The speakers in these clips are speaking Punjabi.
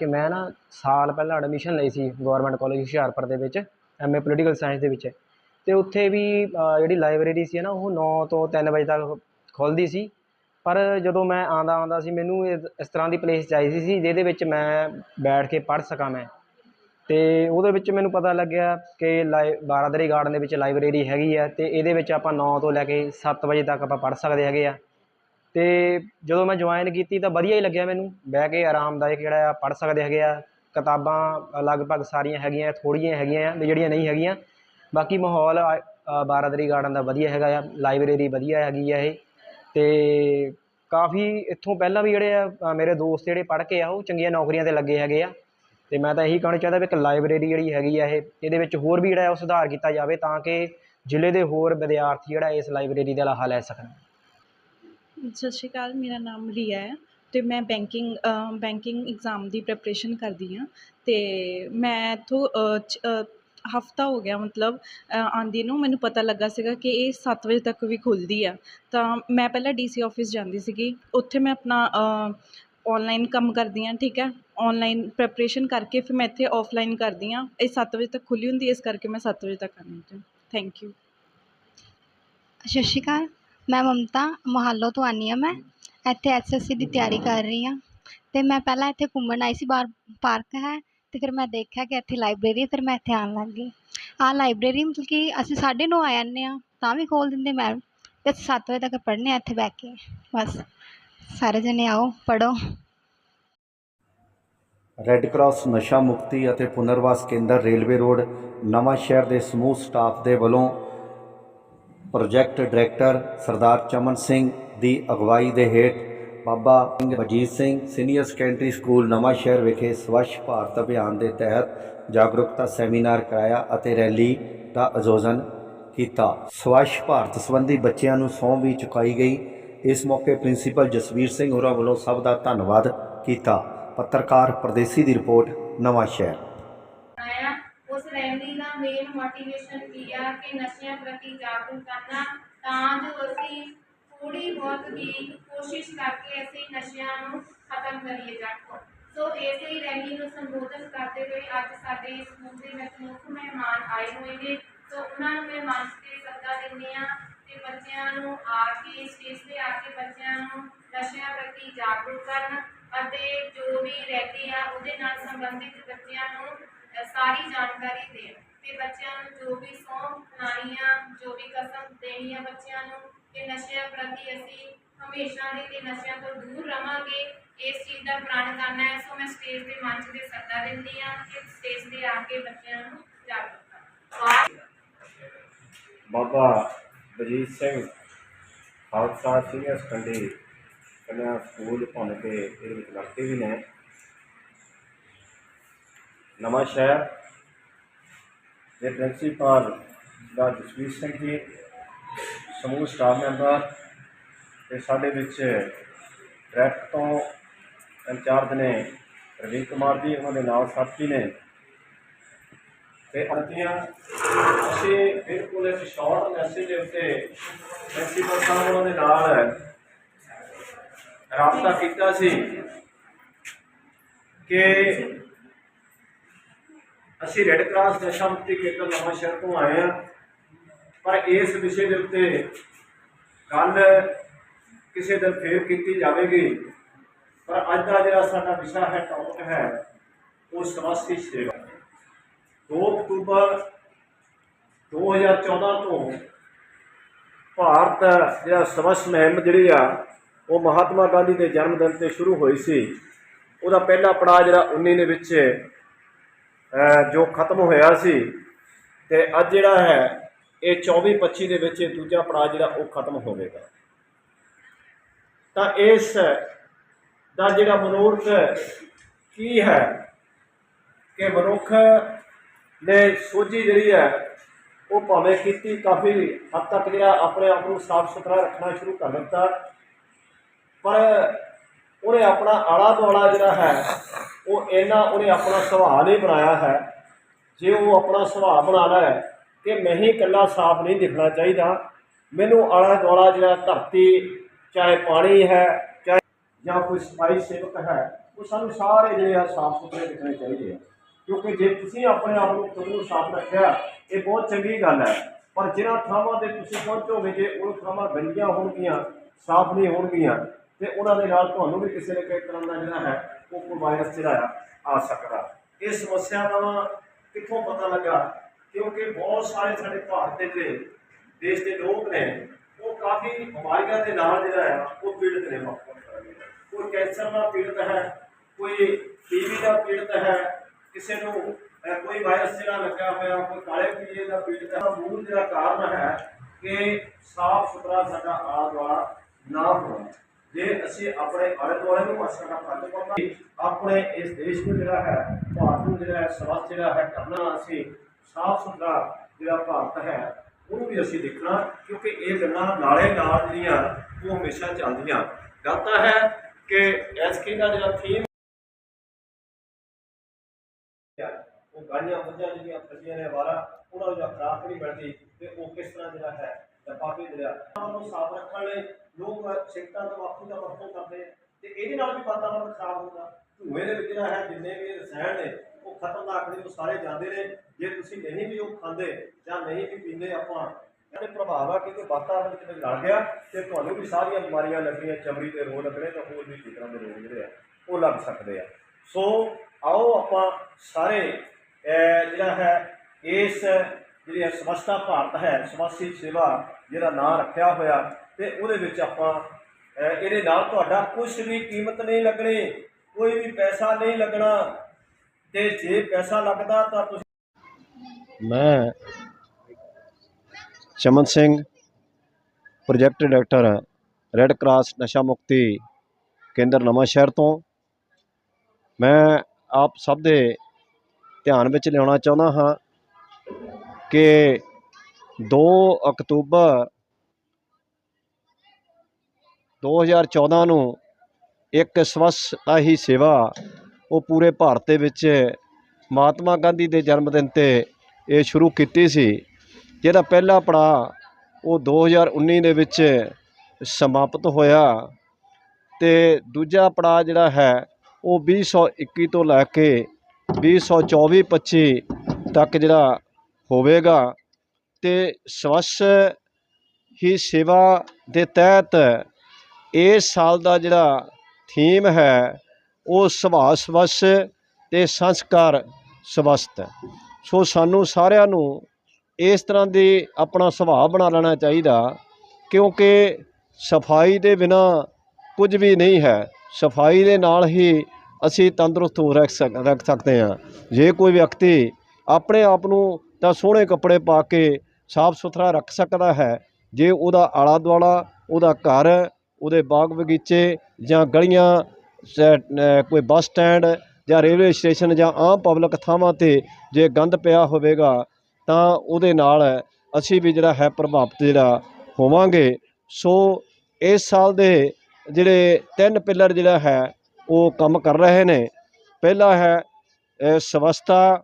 ਕਹਿਣਾ ਕਿ ਮੈਂ ਨਾ ਸਾਲ ਪਹਿਲਾਂ ਐਡਮਿਸ਼ਨ ਲਈ ਸੀ ਗਵਰਨਮੈਂਟ ਕਾਲਜ ਹੁਸ਼ਿਆਰਪੁਰ ਦੇ ਵਿੱਚ ਐਮਏ ਪੋਲੀਟੀਕਲ ਸਾਇੰਸ ਦੇ ਵਿੱਚ। ਅਤੇ ਉੱਥੇ ਵੀ ਜਿਹੜੀ ਲਾਇਬ੍ਰੇਰੀ ਸੀ ਨਾ, ਉਹ 9 ਤੋਂ 3 ਵਜੇ ਤੱਕ ਖੁੱਲ੍ਹਦੀ ਸੀ। ਪਰ ਜਦੋਂ ਮੈਂ ਆਉਂਦਾ ਆਉਂਦਾ ਸੀ, ਮੈਨੂੰ ਇਸ ਤਰ੍ਹਾਂ ਦੀ ਪਲੇਸ ਚਾਹੀਦੀ ਸੀ, ਜਿਹਦੇ ਵਿੱਚ ਮੈਂ ਬੈਠ ਕੇ ਪੜ੍ਹ ਸਕਾਂ ਮੈਂ। ਅਤੇ ਉਹਦੇ ਵਿੱਚ ਮੈਨੂੰ ਪਤਾ ਲੱਗਿਆ ਕਿ ਲਾਈ ਬਾਰਾਦਰੀ ਗਾਰਡਨ ਦੇ ਵਿੱਚ ਲਾਇਬ੍ਰੇਰੀ ਹੈਗੀ ਆ ਅਤੇ ਇਹਦੇ ਵਿੱਚ ਆਪਾਂ 9 ਤੋਂ ਲੈ ਕੇ 7 ਵਜੇ ਤੱਕ ਆਪਾਂ ਪੜ੍ਹ ਸਕਦੇ ਹੈਗੇ ਆ। ਅਤੇ ਜਦੋਂ ਮੈਂ ਜੁਆਇਨ ਕੀਤੀ ਤਾਂ ਵਧੀਆ ਹੀ ਲੱਗਿਆ ਮੈਨੂੰ। ਬਹਿ ਕੇ ਆਰਾਮਦਾਇਕ ਜਿਹੜਾ ਆ, ਪੜ੍ਹ ਸਕਦੇ ਹੈਗੇ ਆ। ਕਿਤਾਬਾਂ ਲਗਭਗ ਸਾਰੀਆਂ ਹੈਗੀਆਂ, ਥੋੜ੍ਹੀਆਂ ਹੈਗੀਆਂ ਆ ਵੀ ਜਿਹੜੀਆਂ ਨਹੀਂ ਹੈਗੀਆਂ। ਬਾਕੀ ਮਾਹੌਲ ਆ- ਬਾਰਾਦਰੀ ਗਾਰਡਨ ਦਾ ਵਧੀਆ ਹੈਗਾ ਆ ਲਾਇਬ੍ਰੇਰੀ ਵਧੀਆ ਹੈਗੀ ਆ ਇਹ। ਅਤੇ ਕਾਫੀ ਇੱਥੋਂ ਪਹਿਲਾਂ ਵੀ ਜਿਹੜੇ ਆ ਮੇਰੇ ਦੋਸਤ ਜਿਹੜੇ ਪੜ੍ਹ ਕੇ ਆ, ਉਹ ਚੰਗੀਆਂ ਨੌਕਰੀਆਂ 'ਤੇ ਲੱਗੇ ਹੈਗੇ ਆ। ਅਤੇ ਮੈਂ ਤਾਂ ਇਹੀ ਕਹਿਣਾ ਚਾਹੁੰਦਾ ਵੀ ਇੱਕ ਲਾਇਬ੍ਰੇਰੀ ਜਿਹੜੀ ਹੈਗੀ ਆ ਇਹ, ਇਹਦੇ ਵਿੱਚ ਹੋਰ ਵੀ ਜਿਹੜਾ ਉਹ ਸੁਧਾਰ ਕੀਤਾ ਜਾਵੇ ਤਾਂ ਕਿ ਜ਼ਿਲ੍ਹੇ ਦੇ ਹੋਰ ਵਿਦਿਆਰਥੀ ਜਿਹੜਾ ਇਸ ਲਾਇਬ੍ਰੇਰੀ ਦਾ ਲਾਹਾ ਲੈ ਸਕਣ। ਸਤਿ ਸ਼੍ਰੀ ਅਕਾਲ, ਮੇਰਾ ਨਾਮ ਰੀਆ ਹੈ ਅਤੇ ਮੈਂ ਬੈਂਕਿੰਗ ਬੈਂਕਿੰਗ ਇਗਜ਼ਾਮ ਦੀ ਪ੍ਰੈਪਰੇਸ਼ਨ ਕਰਦੀ ਹਾਂ ਅਤੇ ਮੈਂ ਇੱਥੋਂ ਹਫਤਾ ਹੋ ਗਿਆ ਮਤਲਬ ਆਉਂਦੀ ਨੂੰ ਮੈਨੂੰ ਪਤਾ ਲੱਗਾ ਸੀਗਾ ਕਿ ਇਹ ਸੱਤ ਵਜੇ ਤੱਕ ਵੀ ਖੁੱਲ੍ਹਦੀ ਆ। ਤਾਂ ਮੈਂ ਪਹਿਲਾਂ ਡੀ ਸੀ ਆਫਿਸ ਜਾਂਦੀ ਸੀਗੀ, ਉੱਥੇ ਮੈਂ ਆਪਣਾ ਔਨਲਾਈਨ ਕੰਮ ਕਰਦੀ ਹਾਂ, ਠੀਕ ਹੈ? ਔਨਲਾਈਨ ਪ੍ਰੈਪਰੇਸ਼ਨ ਕਰਕੇ ਫਿਰ ਮੈਂ ਇੱਥੇ ਔਫਲਾਈਨ ਕਰਦੀ ਹਾਂ। ਇਹ ਸੱਤ ਵਜੇ ਤੱਕ ਖੁੱਲ੍ਹੀ ਹੁੰਦੀ ਇਸ ਕਰਕੇ ਮੈਂ ਸੱਤ ਵਜੇ ਤੱਕ ਆਉਂਦੀ ਹਾਂ। ਥੈਂਕ ਯੂ ਸਤਿ ਸ਼੍ਰੀ ਅਕਾਲ। ਮੈਂ ਮਮਤਾ, ਮੋਹਾਲੋ ਤੋਂ ਆਉਂਦੀ ਹਾਂ ਮੈਂ। ਇੱਥੇ ਐਸਐਸਸੀ ਦੀ ਤਿਆਰੀ ਕਰ ਰਹੀ ਹਾਂ। ਅਤੇ ਮੈਂ ਪਹਿਲਾਂ ਇੱਥੇ ਘੁੰਮਣ ਆਈ ਸੀ ਬਾਹਰ ਪਾਰਕ ਹੈ ਅਤੇ ਫਿਰ ਮੈਂ ਦੇਖਿਆ ਕਿ ਇੱਥੇ ਲਾਇਬ੍ਰੇਰੀ ਫਿਰ ਮੈਂ ਇੱਥੇ ਆਉਣ ਲੱਗ। ਗਈ ਆਹ ਲਾਇਬ੍ਰੇਰੀ ਮਤਲਬ ਕਿ ਅਸੀਂ ਸਾਢੇ ਨੌ ਆ ਜਾਂਦੇ ਹਾਂ, ਤਾਂ ਵੀ ਖੋਲ੍ਹ ਦਿੰਦੇ ਮੈਮ ਅਤੇ ਅਸੀਂ ਸੱਤ ਵਜੇ ਤੱਕ ਪੜ੍ਹਨੇ ਹਾਂ ਇੱਥੇ ਬਹਿ ਕੇ। ਬਸ, ਸਾਰੇ ਜਣੇ ਆਓ, ਪੜ੍ਹੋ। ਰੈੱਡ ਕਰਾਸ ਨਸ਼ਾ ਮੁਕਤੀ ਅਤੇ ਪੁਨਰਵਾਸ ਕੇਂਦਰ ਰੇਲਵੇ ਰੋਡ ਨਵਾਂ ਸ਼ਹਿਰ ਦੇ ਸਮੂਹ ਸਟਾਫ ਦੇ ਵੱਲੋਂ ਪ੍ਰੋਜੈਕਟ ਡਾਇਰੈਕਟਰ ਸਰਦਾਰ ਚਮਨ ਸਿੰਘ ਦੀ ਅਗਵਾਈ ਦੇ ਹੇਠ Baba Singh Vajit Singh senior secondary school Nawanshahr ਵਿਖੇ ਸਵੱਛ ਭਾਰਤ ਅਭਿਆਨ ਦੇ ਤਹਿਤ ਜਾਗਰੂਕਤਾ ਸੈਮੀਨਾਰ ਕਰਾਇਆ ਅਤੇ ਰੈਲੀ ਦਾ ਆਯੋਜਨ ਕੀਤਾ। ਸਵੱਛ ਭਾਰਤ ਸੰਬੰਧੀ ਬੱਚਿਆਂ ਨੂੰ ਸਹੁੰ ਵੀ ਚੁਕਾਈ ਗਈ। ਇਸ ਮੌਕੇ ਪ੍ਰਿੰਸੀਪਲ ਜਸਵੀਰ ਸਿੰਘ ਹੋਰਾਂ ਵੱਲੋਂ ਸਭ ਦਾ ਧੰਨਵਾਦ ਕੀਤਾ। ਪੱਤਰਕਾਰ ਪਰਦੇਸੀ ਦੀ ਰਿਪੋਰਟ, ਨਵਾਂ ਸ਼ਹਿਰ। ਰੈਲੀ ਦਾ ਮੇਨ ਮੋਟੀਵੇਸ਼ਨ ਕੀ ਆ ਕਿ ਨਸ਼ਿਆਂ ਪ੍ਰਤੀ ਜਾਗਰੂਕ ਕਰਨਾ, ਤਾਂ ਜੋ ਅਸੀਂ ਥੋੜੀ ਬਹੁਤ ਵੀ ਕੋਸ਼ਿਸ਼ ਕਰਕੇ ਅਸੀਂ ਨਸ਼ਿਆਂ ਨੂੰ ਖਤਮ ਕਰੀਏ ਜੱਟ ਸੋ ਇਸੇ ਹੀ ਰੈਲੀ ਨੂੰ ਸੰਬੋਧਨ ਕਰਦੇ ਹੋਏ ਅੱਜ ਸਾਡੇ ਸਕੂਲ ਦੇ ਵਿੱਚ ਮੁੱਖ ਮਹਿਮਾਨ ਆਏ ਹੋਏ ਨੇ। ਸੋ ਉਹਨਾਂ ਨੂੰ ਮੈਂ ਮੰਚ ਤੇ ਸੱਦਾ ਦਿੰਦੀ ਆ ਤੇ ਬੱਚਿਆਂ ਨੂੰ ਆ ਕੇ ਸਟੇਜ ਤੇ ਆ ਕੇ ਬੱਚਿਆਂ ਨੂੰ ਨਸ਼ਿਆਂ ਪ੍ਰਤੀ ਜਾਗਰੂਕ ਕਰਨ ਅਤੇ ਜੋ ਵੀ ਰੈਲੀ ਆ, ਉਹਦੇ ਨਾਲ ਸੰਬੰਧਿਤ ਬੱਚਿਆਂ ਨੂੰ ਸਾਰੀ ਜਾਣਕਾਰੀ ਦੇਣ। ਤੇ ਬੱਚਿਆਂ ਨੂੰ ਜੋ ਵੀ ਸਹੁੰ ਖਾਣੀ ਜੋ ਵੀ ਕਸਮ ਦੇਣੀ ਆ ਬੱਚਿਆਂ ਨੂੰ ਕਿ ਨਸ਼ਿਆਂ ਪ੍ਰਤੀ ਅਸੀਂ ਹਮੇਸ਼ਾ ਦੇ ਲਈ ਨਸ਼ਿਆਂ ਤੋਂ ਦੂਰ ਰਵਾਂਗੇ। ਇਸ ਚੀਜ਼ ਦਾ ਪ੍ਰਣ ਕਰਨਾ ਹੈ, ਸੋ ਮੈਂ ਸਟੇਜ ਦੇ ਮੰਚ ਤੇ ਸੱਦਾ ਦਿੰਦੀ ਆ ਕਿ ਸਟੇਜ ਤੇ ਆ ਕੇ ਬੱਚਿਆਂ ਨੂੰ ਜਾਗਰੂਕ ਬਾਬਾ ਬਜੀਤ ਸਿੰਘ ਖਾਲਸਾ ਸੀਨੀਅਰ ਸੈਕੰਡਰੀ ਕਨਿਆ ਸਕੂਲ ਭੁੰਨ ਕੇ, ਇਹਦੇ ਵਿੱਚ ਲੜਕੇ ਵੀ ਨੇ। ਨਵਾਂ ਸ਼ਹਿਰ ਦੇ ਪ੍ਰਿੰਸੀਪਲ ਦਾ ਜਸਵੀਰ ਸਿੰਘ ਜੀ, ਸਮੂਹ ਸਟਾਫ ਮੈਂਬਰ ਤੇ ਸਾਡੇ ਵਿੱਚ ਡਾਇਰੈਕਟ ਤੋਂ ਇੰਚਾਰਜ ਨੇ ਰਵੀਨ ਕੁਮਾਰ ਜੀ, ਉਹਨਾਂ ਦੇ ਨਾਲ ਸਾਥੀ ਨੇ। ਤੇ ਅੰਤੀਆਂ, ਅਸੀਂ ਬਿਲਕੁਲ ਇੱਕ ਸ਼ਾਰਟ ਮੈਸੇਜ ਦੇ ਉੱਤੇ ਪ੍ਰਿੰਸੀਪਲ ਸਾਹਿਬ ਉਹਨਾਂ ਦੇ ਨਾਲ ਰਾਬਤਾ ਕੀਤਾ ਸੀ ਕਿ ਅਸੀਂ ਰੈੱਡ ਕਰਾਸ ਨਸ਼ਾ ਮੁਕਤੀ ਕੇਂਦਰ ਨਵਾਂ ਸ਼ਹਿਰ ਤੋਂ ਆਏ ਹਾਂ। ਪਰ ਇਸ ਵਿਸ਼ੇ ਦੇ ਉੱਤੇ ਗੱਲ ਕਿਸੇ ਦਿਨ ਫੇਰ ਕੀਤੀ ਜਾਵੇਗੀ। ਪਰ ਅੱਜ ਦਾ ਜਿਹੜਾ ਸਾਡਾ ਵਿਸ਼ਾ ਹੈ ਟੌਪਿਕ ਹੈ, ਉਹ ਸਵਾਸੀ ਸੇਵਾ। 2 ਅਕਤੂਬਰ 2014 ਤੋਂ ਭਾਰਤ ਜਿਹੜਾ ਸਵੱਛ ਮਹਿਮ ਜਿਹੜੀ ਆ, ਉਹ ਮਹਾਤਮਾ ਗਾਂਧੀ ਦੇ ਜਨਮ ਦਿਨ ਤੇ ਸ਼ੁਰੂ ਹੋਈ ਸੀ। ਉਹਦਾ ਪਹਿਲਾ ਪੜਾਅ ਜਿਹੜਾ 19 ਦੇ ਵਿੱਚ ਜੋ ਖਤਮ ਹੋਇਆ ਸੀ ਤੇ ਅੱਜ ਜਿਹੜਾ ਹੈ, ਇਹ 24 25 ਦੇ ਵਿੱਚ ਇਹ ਦੂਜਾ ਪੜਾਅ ਜਿਹੜਾ ਉਹ ਖਤਮ ਹੋਵੇਗਾ। ਤਾਂ ਇਸ ਦਾ ਜਿਹੜਾ ਮਨੋਰਥ ਕੀ ਹੈ ਕਿ ਮਨੁੱਖ ਨੇ ਸੋਝੀ ਜਿਹੜੀ ਹੈ, ਉਹ ਭਾਵੇਂ ਕੀਤੀ ਕਾਫੀ ਹੱਦ ਤੱਕ ਜਿਹੜਾ ਆਪਣੇ ਆਪ ਨੂੰ ਸਾਫ਼ ਸੁਥਰਾ ਰੱਖਣਾ ਸ਼ੁਰੂ ਕਰ ਦਿੱਤਾ, ਪਰ ਉਹਨੇ ਆਪਣਾ ਆਲਾ ਦੁਆਲਾ ਜਿਹੜਾ ਹੈ, ਉਹ ਇੰਨਾ ਉਹਨੇ ਆਪਣਾ ਸੁਭਾਅ ਨਹੀਂ ਬਣਾਇਆ ਹੈ। ਜੇ ਉਹ ਆਪਣਾ ਸੁਭਾਅ ਬਣਾ ਲੈ ਕਿ ਮੈਂ ਹੀ ਇਕੱਲਾ ਸਾਫ਼ ਨਹੀਂ ਦਿਖਣਾ ਚਾਹੀਦਾ, ਮੈਨੂੰ ਆਲਾ ਦੁਆਲਾ ਜਿਹੜਾ ਧਰਤੀ, ਚਾਹੇ ਪਾਣੀ ਹੈ, ਚਾਹੇ ਜਾਂ ਕੋਈ ਸਫ਼ਾਈ ਸੇਵਕ ਹੈ, ਉਹ ਸਾਨੂੰ ਸਾਰੇ ਜਿਹੜੇ ਆ ਸਾਫ਼ ਸੁਥਰੇ ਦਿਖਣੇ ਚਾਹੀਦੇ ਆ। ਕਿਉਂਕਿ ਜੇ ਤੁਸੀਂ ਆਪਣੇ ਆਪ ਨੂੰ ਖੁਦ ਨੂੰ ਸਾਫ਼ ਰੱਖਿਆ, ਇਹ ਬਹੁਤ ਚੰਗੀ ਗੱਲ ਹੈ। ਪਰ ਜਿਹਨਾਂ ਥਾਵਾਂ ਤੇ ਤੁਸੀਂ ਪਹੁੰਚੋਗੇ, ਜੇ ਉਹ ਥਾਵਾਂ ਗੰਦੀਆਂ ਹੋਣਗੀਆਂ, ਸਾਫ਼ ਨਹੀਂ ਹੋਣਗੀਆਂ ਤੇ ਉਹਨਾਂ ਦੇ ਨਾਲ ਤੁਹਾਨੂੰ ਵੀ ਕਿਸੇ ਨਾ ਕਿਸੇ ਤਰ੍ਹਾਂ ਦਾ ਜਿਹੜਾ ਹੈ, ਉਹ ਵਾਇਰਸ ਜਿਹੜਾ ਆ ਆ ਸਕਦਾ। ਇਹ ਸਮੱਸਿਆ ਦਾ ਕਿੱਥੋਂ ਪਤਾ ਲੱਗਾ? ਕਿਉਂਕਿ ਬਹੁਤ ਸਾਰੇ ਸਾਡੇ ਭਾਰਤ ਦੇ ਜਿਹੜੇ ਦੇਸ਼ ਦੇ ਲੋਕ ਨੇ, ਉਹ ਕਾਫੀ ਬਿਮਾਰੀਆਂ ਦੇ ਨਾਲ ਜਿਹੜਾ ਹੈ ਉਹ ਪੀੜਤ ਨੇ ਵੱਖ ਕੋਈ ਕੈਂਸਰ ਦਾ ਪੀੜਤ ਹੈ, ਕੋਈ ਟੀਵੀ ਦਾ ਪੀੜਤ ਹੈ, ਕਿਸੇ ਨੂੰ ਕੋਈ ਵਾਇਰਸ ਜਿਹੜਾ ਲੱਗਾ ਹੋਇਆ, ਕੋਈ ਕਾਲੇ ਪੀਲੀਏ ਦਾ ਪੀੜਤ ਹੈ ਮੂਲ ਜਿਹੜਾ ਕਾਰਨ ਹੈ ਕਿ ਸਾਫ਼ ਸੁਥਰਾ ਸਾਡਾ ਆਲਾ ਨਾ ਹੋਣਾ ਜੇ ਅਸੀਂ ਆਪਣੇ ਆਲੇ ਦੁਆਲੇ ਨੂੰ ਸਾਡਾ ਫਰਜ਼ ਪਾਵਾਂਗੇ ਆਪਣੇ ਇਸ ਦੇਸ਼ ਨੂੰ ਜਿਹੜਾ ਹੈ, ਭਾਰਤ ਨੂੰ ਜਿਹੜਾ ਹੈ ਸਵੱਛ ਜਿਹੜਾ ਹੈ, ਕਰਨਾ ਅਸੀਂ ਸਾਫ਼ ਸੁਥਰਾ ਜਿਹੜਾ ਭਾਰਤ ਹੈ, ਉਹਨੂੰ ਵੀ ਅਸੀਂ ਦੇਖਣਾ, ਕਿਉਂਕਿ ਇਹ ਗੱਲਾਂ ਨਾਲੇ ਨਾਲ ਜਿਹੜੀਆਂ, ਉਹ ਹਮੇਸ਼ਾ ਚੱਲਦੀਆਂ। ਗੱਲ ਤਾਂ ਹੈ ਕਿ ਐਸਕੇ ਦਾ ਜਿਹੜਾ ਥੀਮ ਉਹ ਗਾਈਆਂ ਮੱਝਾਂ ਜਿਹੜੀਆਂ ਫਸੀਆਂ ਨੇ ਵਾਰਾ ਉਹਨਾਂ ਨੂੰ ਜਾਂ ਖਰਾਕ ਨਹੀਂ ਮਿਲਦੀ, ਤੇ ਉਹ ਕਿਸ ਤਰ੍ਹਾਂ ਜਿਹੜਾ ਹੈ ਡੱਬਾ ਭੇਜ ਰਿਹਾ ਉਹਨਾਂ ਨੂੰ ਸਾਫ਼ ਰੱਖਣ ਲਈ ਲੋਕ ਸਿੱਕਤਾਂ ਤੰਬਾਕੂ ਦਾ ਵਰਤੋਂ ਕਰਦੇ ਆ ਤੇ ਇਹਦੇ ਨਾਲ ਵੀ ਵਾਤਾਵਰਨ ਖਰਾਬ ਹੁੰਦਾ। ਧੂਏ ਦੇ ਵਿੱਚ ਜਿਹੜਾ ਹੈ ਜਿੰਨੇ ਵੀ ਰਸਾਇਣ ਨੇ ਉਹ ਖਤਰਨਾਕ ਨੇ ਉਹ ਸਾਰੇ ਜਾਂਦੇ ਨੇ। ਜੇ ਤੁਸੀਂ ਨਹੀਂ ਵੀ ਉਹ ਖਾਂਦੇ ਜਾਂ ਨਹੀਂ ਵੀ ਪੀਂਦੇ ਆਪਾਂ ਇਹਦੇ ਪ੍ਰਭਾਵ ਆ ਕਿ ਵਾਤਾਵਰਨ ਵਿੱਚ ਰਲ ਗਿਆ ਤੇ ਤੁਹਾਨੂੰ ਵੀ ਸਾਰੀਆਂ ਬਿਮਾਰੀਆਂ ਲੱਗਣੀਆਂ ਚਮੜੀ ਦੇ ਰੋਗ ਲੱਗਣੇ ਤੇ ਹੋਰ ਵੀ ਕਈ ਤਰ੍ਹਾਂ ਦੇ ਰੋਗ ਜਿਹੜੇ ਆ ਉਹ ਲੱਗ ਸਕਦੇ ਆ। ਸੋ ਆਓ ਆਪਾਂ ਸਾਰੇ ਅਹ, ਜਿਹੜਾ ਹੈ ਇਸ ਜਿਹੜੀ ਹੈ ਸਮਸਤਾ ਭਾਰਤ ਹੈ ਸਮਾਸੀ ਸੇਵਾ ਜਿਹੜਾ ਨਾਂ ਰੱਖਿਆ ਹੋਇਆ ਤੇ ਉਹਦੇ ਵਿੱਚ ਆਪਾਂ ਇਹਦੇ ਨਾਲ ਤੁਹਾਡਾ ਕੁਝ ਵੀ ਕੀਮਤ ਨਹੀਂ ਲੱਗਣੀ, ਕੋਈ ਵੀ ਪੈਸਾ ਨਹੀਂ ਲੱਗਣਾ। ਤੇ ਜੇ ਪੈਸਾ ਲੱਗਦਾ ਤਾਂ ਤੁਸੀਂ ਮੈਂ Chaman Singh, project director red cross ਨਸ਼ਾ ਮੁਕਤੀ ਕੇਂਦਰ ਨਵਾਂ ਸ਼ਹਿਰ ਤੋਂ। ਮੈਂ ਆਪ ਸਭ ਦੇ ਧਿਆਨ ਵਿੱਚ ਲਿਆਉਣਾ ਚਾਹੁੰਦਾ ਹਾਂ ਕਿ ਦੋ ਅਕਤੂਬਰ 2014 ਨੂੰ ਇੱਕ ਸਵੱਛਤਾ ਸੇਵਾ ਉਹ ਪੂਰੇ ਭਾਰਤ ਦੇ ਵਿੱਚ ਮਹਾਤਮਾ ਗਾਂਧੀ ਦੇ ਜਨਮ ਦਿਨ ਤੇ ਇਹ ਸ਼ੁਰੂ ਕੀਤੀ ਸੀ ਜਿਹਦਾ ਪਹਿਲਾ ਪੜਾਅ ਉਹ 2019 ਦੇ ਵਿੱਚ ਸਮਾਪਤ ਹੋਇਆ ਤੇ ਦੂਜਾ ਪੜਾਅ ਜਿਹੜਾ ਹੈ ਉਹ 2021 ਤੋਂ ਲੈ ਕੇ 2024-25 ਤੱਕ ਜਿਹੜਾ ਹੋਵੇਗਾ। ਤੇ ਸਵੱਛ ਹੀ ਸੇਵਾ ਦੇ ਤਹਿਤ ਇਸ ਸਾਲ ਦਾ ਜਿਹੜਾ ਥੀਮ ਹੈ, ਉਹ ਸੁਭਾਅ ਸਵੱਛ ਅਤੇ ਸੰਸਕਾਰ ਸਵਸਥ ਸੋ ਸਾਨੂੰ ਸਾਰਿਆਂ ਨੂੰ ਇਸ ਤਰ੍ਹਾਂ ਦੀ ਆਪਣਾ ਸੁਭਾਅ ਬਣਾ ਲੈਣਾ ਚਾਹੀਦਾ, ਕਿਉਂਕਿ ਸਫ਼ਾਈ ਦੇ ਬਿਨਾ ਕੁਝ ਵੀ ਨਹੀਂ ਹੈ। ਸਫ਼ਾਈ ਦੇ ਨਾਲ ਹੀ ਅਸੀਂ ਤੰਦਰੁਸਤ ਹੋ ਰੱਖ ਸਕ, ਰੱਖ ਸਕਦੇ ਹਾਂ। ਜੇ ਕੋਈ ਵਿਅਕਤੀ ਆਪਣੇ ਆਪ ਨੂੰ ਤਾਂ ਸੋਹਣੇ ਕੱਪੜੇ ਪਾ ਕੇ ਸਾਫ਼ ਸੁਥਰਾ ਰੱਖ ਸਕਦਾ ਹੈ। ਜੇ ਉਹਦਾ ਆਲਾ ਦੁਆਲਾ ਉਹਦਾ ਘਰ ਉਹਦੇ ਬਾਗ ਬਗੀਚੇ ਜਾਂ ਗਲੀਆਂ ਕੋਈ ਬੱਸ ਸਟੈਂਡ ਜਾਂ ਰੇਲਵੇ ਸਟੇਸ਼ਨ ਜਾਂ ਆਮ ਪਬਲਿਕ ਥਾਵਾਂ ਤੇ ਜੇ ਗੰਦ ਪਿਆ ਹੋਵੇਗਾ ਤਾਂ ਉਹਦੇ ਨਾਲ ਅਸੀਂ ਵੀ ਜਿਹੜਾ ਹੈ ਪ੍ਰਭਾਵਿਤ ਜਿਹੜਾ ਹੋਵਾਂਗੇ। ਸੋ ਇਸ ਸਾਲ ਦੇ ਜਿਹੜੇ ਤਿੰਨ ਪਿੱਲਰ ਜਿਹੜਾ ਹੈ ਉਹ ਕੰਮ ਕਰ ਰਹੇ ਨੇ। ਪਹਿਲਾ ਹੈ ਅ, ਸਵਸਥਾ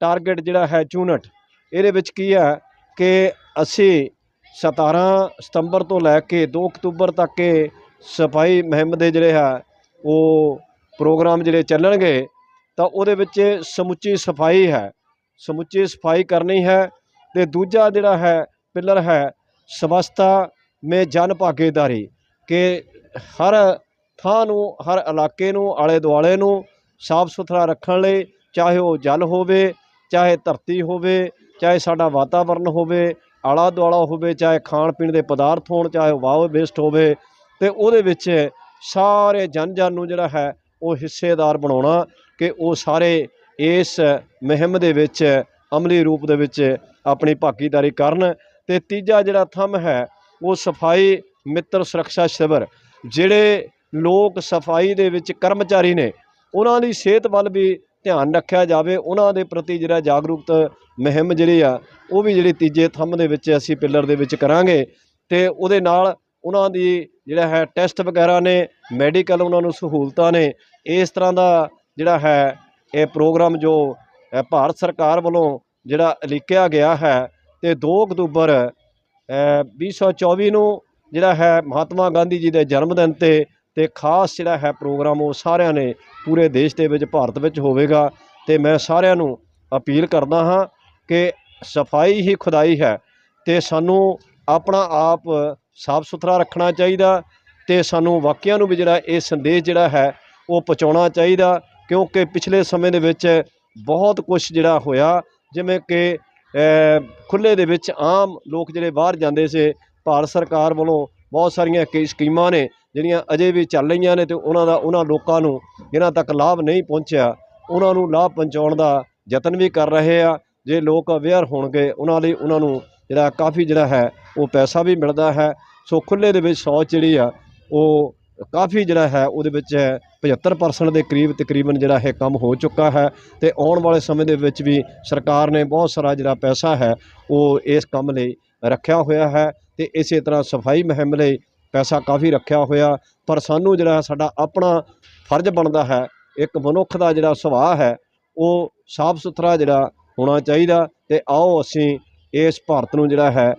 ਟਾਰਗੇਟ ਜਿਹੜਾ ਹੈ ਚੂਨਟ। ਇਹਦੇ ਵਿੱਚ ਕੀ ਹੈ ਕਿ ਅਸੀਂ 17 ਸਤੰਬਰ ਤੋਂ ਲੈ ਕੇ 2 ਅਕਤੂਬਰ ਤੱਕ ਇਹ ਸਫ਼ਾਈ ਮੁਹਿੰਮ ਦੇ ਜਿਹੜੇ ਹੈ ਉਹ ਪ੍ਰੋਗਰਾਮ ਜਿਹੜੇ ਚੱਲਣਗੇ, ਤਾਂ ਉਹਦੇ ਵਿੱਚ ਸਮੁੱਚੀ ਸਫ਼ਾਈ ਹੈ। ਸਮੁੱਚੀ ਸਫ਼ਾਈ ਕਰਨੀ ਹੈ ਤੇ ਦੂਜਾ ਜਿਹੜਾ ਹੈ, ਪਿਲਰ ਹੈ, ਸਵਸਥਾ ਮੇ ਜਨ ਭਾਗੀਦਾਰੀ, ਕਿ ਹਰ ਥਾਂ ਨੂੰ, ਹਰ ਇਲਾਕੇ ਨੂੰ, ਆਲੇ ਦੁਆਲੇ ਨੂੰ ਸਾਫ਼ ਸੁਥਰਾ ਰੱਖਣ ਲਈ, ਚਾਹੇ ਉਹ ਜਲ ਹੋਵੇ, ਚਾਹੇ ਧਰਤੀ ਹੋਵੇ ਚਾਹੇ ਸਾਡਾ ਵਾਤਾਵਰਨ ਹੋਵੇ ਆਲਾ ਦੁਆਲਾ ਹੋਵੇ, ਚਾਹੇ ਖਾਣ ਪੀਣ ਦੇ ਪਦਾਰਥ ਹੋਣ, ਚਾਹੇ ਉਹ ਵਾਹ ਵੇਸਟ ਹੋਵੇ, ਤੇ ਉਹਦੇ ਵਿੱਚ ਸਾਰੇ ਜਨ ਜਨ ਨੂੰ ਜਿਹੜਾ ਹੈ ਉਹ ਹਿੱਸੇਦਾਰ ਬਣਾਉਣਾ ਕਿ ਉਹ ਸਾਰੇ ਇਸ ਮੁਹਿੰਮ ਦੇ ਵਿੱਚ, ਅਮਲੀ ਰੂਪ ਦੇ ਵਿੱਚ ਆਪਣੀ ਭਾਗੀਦਾਰੀ ਕਰਨ। ਤੇ ਤੀਜਾ ਜਿਹੜਾ ਥੰਮ ਹੈ, ਉਹ ਸਫ਼ਾਈ ਮਿੱਤਰ ਸੁਰੱਖਿਆ ਸ਼ਿਵਰ ਜਿਹੜੇ ਲੋਕ ਸਫ਼ਾਈ ਦੇ ਵਿੱਚ ਕਰਮਚਾਰੀ ਨੇ, ਉਹਨਾਂ ਦੀ ਸਿਹਤ ਵੱਲ ਵੀ ਧਿਆਨ ਰੱਖਿਆ ਜਾਵੇ ਉਹਨਾਂ ਦੇ ਪ੍ਰਤੀ ਜਿਹੜਾ ਜਾਗਰੂਕਤ ਮੁਹਿੰਮ ਜਿਹੜੀ ਆ ਉਹ ਵੀ ਜਿਹੜੀ ਤੀਜੇ ਥੰਮ ਦੇ ਵਿੱਚ ਅਸੀਂ ਪਿੱਲਰ ਦੇ ਵਿੱਚ ਕਰਾਂਗੇ ਤੇ ਉਹਦੇ ਨਾਲ ਉਹਨਾਂ ਦੀ ਜਿਹੜਾ ਹੈ ਟੈਸਟ ਵਗੈਰਾ ਨੇ ਮੈਡੀਕਲ ਉਹਨਾਂ ਨੂੰ ਸਹੂਲਤਾਂ ਨੇ ਇਸ ਤਰ੍ਹਾਂ ਦਾ ਜਿਹੜਾ ਹੈ ਇਹ ਪ੍ਰੋਗਰਾਮ ਜੋ ਭਾਰਤ ਸਰਕਾਰ ਵੱਲੋਂ ਜਿਹੜਾ ਲਿਖਿਆ ਗਿਆ ਹੈ ਤੇ 2 ਅਕਤੂਬਰ ਅ, 2024 ਨੂੰ ਜਿਹੜਾ ਹੈ ਮਹਾਤਮਾ ਗਾਂਧੀ ਜੀ ਦੇ ਜਨਮ ਦਿਨ ਤੇ ਤੇ ਖਾਸ ਜਿਹੜਾ ਹੈ ਪ੍ਰੋਗਰਾਮ ਉਹ ਸਾਰਿਆਂ ਨੇ ਪੂਰੇ ਦੇਸ਼ ਦੇ ਵਿੱਚ, ਭਾਰਤ ਵਿੱਚ ਹੋਵੇਗਾ ਤੇ ਮੈਂ ਸਾਰਿਆਂ ਨੂੰ ਅਪੀਲ ਕਰਦਾ ਹਾਂ ਕਿ ਸਫ਼ਾਈ ਹੀ ਖੁਦਾਈ ਹੈ ਤੇ ਸਾਨੂੰ ਆਪਣਾ ਆਪ ਸਾਫ਼ ਸੁਥਰਾ ਰੱਖਣਾ ਚਾਹੀਦਾ ਤੇ ਸਾਨੂੰ ਵਾਕਿਆਂ ਨੂੰ ਵੀ ਜਿਹੜਾ ਇਹ ਸੰਦੇਸ਼ ਜਿਹੜਾ ਹੈ ਉਹ ਪਹੁੰਚਾਉਣਾ ਚਾਹੀਦਾ, ਕਿਉਂਕਿ ਪਿਛਲੇ ਸਮੇਂ ਦੇ ਵਿੱਚ ਬਹੁਤ ਕੁਝ ਜਿਹੜਾ ਹੋਇਆ, ਜਿਵੇਂ ਕਿ ਖੁੱਲੇ ਦੇ ਵਿੱਚ ਆਮ ਲੋਕ ਜਿਹੜੇ ਬਾਹਰ ਜਾਂਦੇ ਸੀ, ਭਾਰਤ ਸਰਕਾਰ ਵੱਲੋਂ ਬਹੁਤ ਸਾਰੀਆਂ ਕਈ ਸਕੀਮਾਂ ਨੇ ਜਿਹੜੀਆਂ ਅਜੇ ਵੀ ਚੱਲ ਰਹੀਆਂ ਨੇ ਤੇ ਉਹਨਾਂ ਦਾ, ਉਹਨਾਂ ਲੋਕਾਂ ਨੂੰ ਜਿਨ੍ਹਾਂ ਤੱਕ ਲਾਭ ਨਹੀਂ ਪਹੁੰਚਿਆ, ਉਹਨਾਂ ਨੂੰ ਲਾਭ ਪਹੁੰਚਾਉਣ ਦਾ ਯਤਨ ਵੀ ਕਰ ਰਹੇ ਆ। ਜੇ ਲੋਕ ਅਵੇਅਰ ਹੋਣਗੇ, ਉਹਨਾਂ ਲਈ ਉਹਨਾਂ ਨੂੰ ਜਿਹੜਾ ਕਾਫੀ ਜਿਹੜਾ ਹੈ, ਉਹ ਪੈਸਾ ਵੀ ਮਿਲਦਾ ਹੈ। ਸੋ ਖੁੱਲੇ ਦੇ ਵਿੱਚ ਸ਼ੌਚ ਜਿਹੜੀ ਆ, ਉਹ ਕਾਫੀ ਜਿਹੜਾ ਹੈ, ਉਹਦੇ ਵਿੱਚ 75% ਦੇ ਕਰੀਬ ਤਕਰੀਬਨ ਜਿਹੜਾ ਇਹ ਕੰਮ ਹੋ ਚੁੱਕਾ ਹੈ ਤੇ ਆਉਣ ਵਾਲੇ ਸਮੇਂ ਦੇ ਵਿੱਚ ਵੀ ਸਰਕਾਰ ਨੇ ਬਹੁਤ ਸਾਰਾ ਜਿਹੜਾ ਪੈਸਾ ਹੈ, ਉਹ ਇਸ ਕੰਮ ਲਈ ਰੱਖਿਆ ਹੋਇਆ ਹੈ ਤੇ ਇਸੇ ਤਰ੍ਹਾਂ ਸਫ਼ਾਈ ਮੁਹਿੰਮ ਲਈ ਪੈਸਾ ਕਾਫੀ ਰੱਖਿਆ ਹੋਇਆ, ਪਰ ਸਾਨੂੰ ਜਿਹੜਾ ਸਾਡਾ ਆਪਣਾ ਫਰਜ਼ ਬਣਦਾ ਹੈ, ਇੱਕ ਮਨੁੱਖ ਦਾ ਜਿਹੜਾ ਸੁਭਾਅ ਹੈ, ਉਹ ਸਾਫ਼ ਸੁਥਰਾ ਜਿਹੜਾ ਹੋਣਾ ਚਾਹੀਦਾ ਤੇ ਆਓ ਅਸੀਂ ਇਸ ਭਾਰਤ ਨੂੰ ਜਿਹੜਾ ਹੈ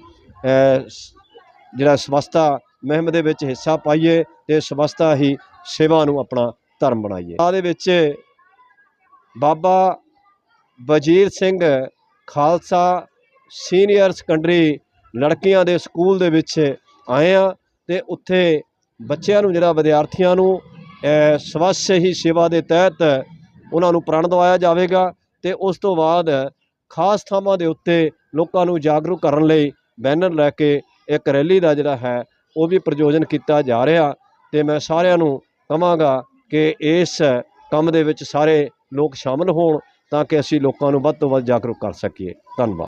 ਜਿਹੜਾ ਸਵਸਥਾ ਮੁਹਿੰਮ ਦੇ ਵਿੱਚ ਹਿੱਸਾ ਪਾਈਏ ਤੇ ਸਵਸਥਾ ਹੀ ਸੇਵਾ ਨੂੰ ਆਪਣਾ ਧਰਮ ਬਣਾਈਏ। ਆ ਦੇ ਵਿੱਚ ਬਾਬਾ ਵਜੀਰ ਸਿੰਘ ਖਾਲਸਾ ਸੀਨੀਅਰ ਸੈਕੰਡਰੀ ਲੜਕੀਆਂ ਦੇ ਸਕੂਲ ਦੇ ਵਿੱਚ ਆਏ ਆ ਤੇ ਉੱਥੇ ਬੱਚਿਆਂ ਨੂੰ ਜਿਹੜਾ ਵਿਦਿਆਰਥੀਆਂ ਨੂੰ ਅ, ਸਵੱਛ ਹੀ ਸੇਵਾ ਦੇ ਤਹਿਤ ਉਹਨਾਂ ਨੂੰ ਪ੍ਰਣ ਦਵਾਇਆ ਜਾਵੇਗਾ ਤੇ ਉਸ ਤੋਂ ਬਾਅਦ ਖਾਸ ਥਾਵਾਂ ਦੇ ਉੱਤੇ ਲੋਕਾਂ ਨੂੰ ਜਾਗਰੂਕ ਕਰਨ ਲਈ ਬੈਨਰ ਲੈ ਕੇ ਇੱਕ ਰੈਲੀ ਦਾ ਜਿਹੜਾ ਹੈ ਉਹ ਵੀ ਪ੍ਰਯੋਜਨ ਕੀਤਾ ਜਾ ਰਿਹਾ ਤੇ ਮੈਂ ਸਾਰਿਆਂ ਨੂੰ ਕਹਾਂਗਾ ਕਿ ਇਸ ਕੰਮ ਦੇ ਵਿੱਚ ਸਾਰੇ ਲੋਕ ਸ਼ਾਮਲ ਹੋਣ ਤਾਂ ਕਿ ਅਸੀਂ ਲੋਕਾਂ ਨੂੰ ਵੱਧ ਤੋਂ ਵੱਧ ਜਾਗਰੂਕ ਕਰ ਸਕੀਏ। ਧੰਨਵਾਦ।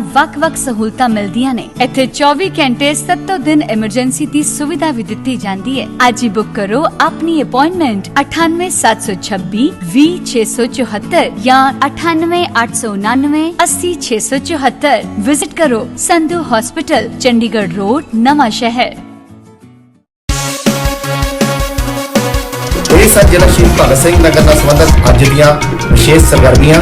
ਵੱਖ-ਵੱਖ ਸਹੂਲਤਾਂ ਮਿਲਦੀਆਂ ਨੇ ਇੱਥੇ 24 ਘੰਟੇ 7 ਦਿਨ ਐਮਰਜੈਂਸੀ ਦੀ ਸੁਵਿਧਾ ਵੀ ਦਿੱਤੀ ਜਾਂਦੀ ਹੈ ਅੱਜ ਹੀ ਬੁੱਕ ਕਰੋ ਆਪਣੀ ਅਪਾਇੰਟਮੈਂਟ 98726 20674 ਜਾਂ 98899 80674 ਵਿਜ਼ਿਟ ਕਰੋ ਸੰਧੂ ਹਸਪੀਟਲ ਚੰਡੀਗੜ੍ਹ ਰੋਡ ਨਵਾਂ ਸ਼ਹਿਰ ਇਹ ਸਨ ਜ਼ਿਲ੍ਹਾ ਸ਼ਹੀਦ ਭਗਤ ਸਿੰਘ ਨਗਰ ਨਾਲ ਸੰਬੰਧਿਤ ਅੱਜ ਦੀਆਂ ਵਿਸ਼ੇਸ਼ ਸਰਗਰਮੀਆਂ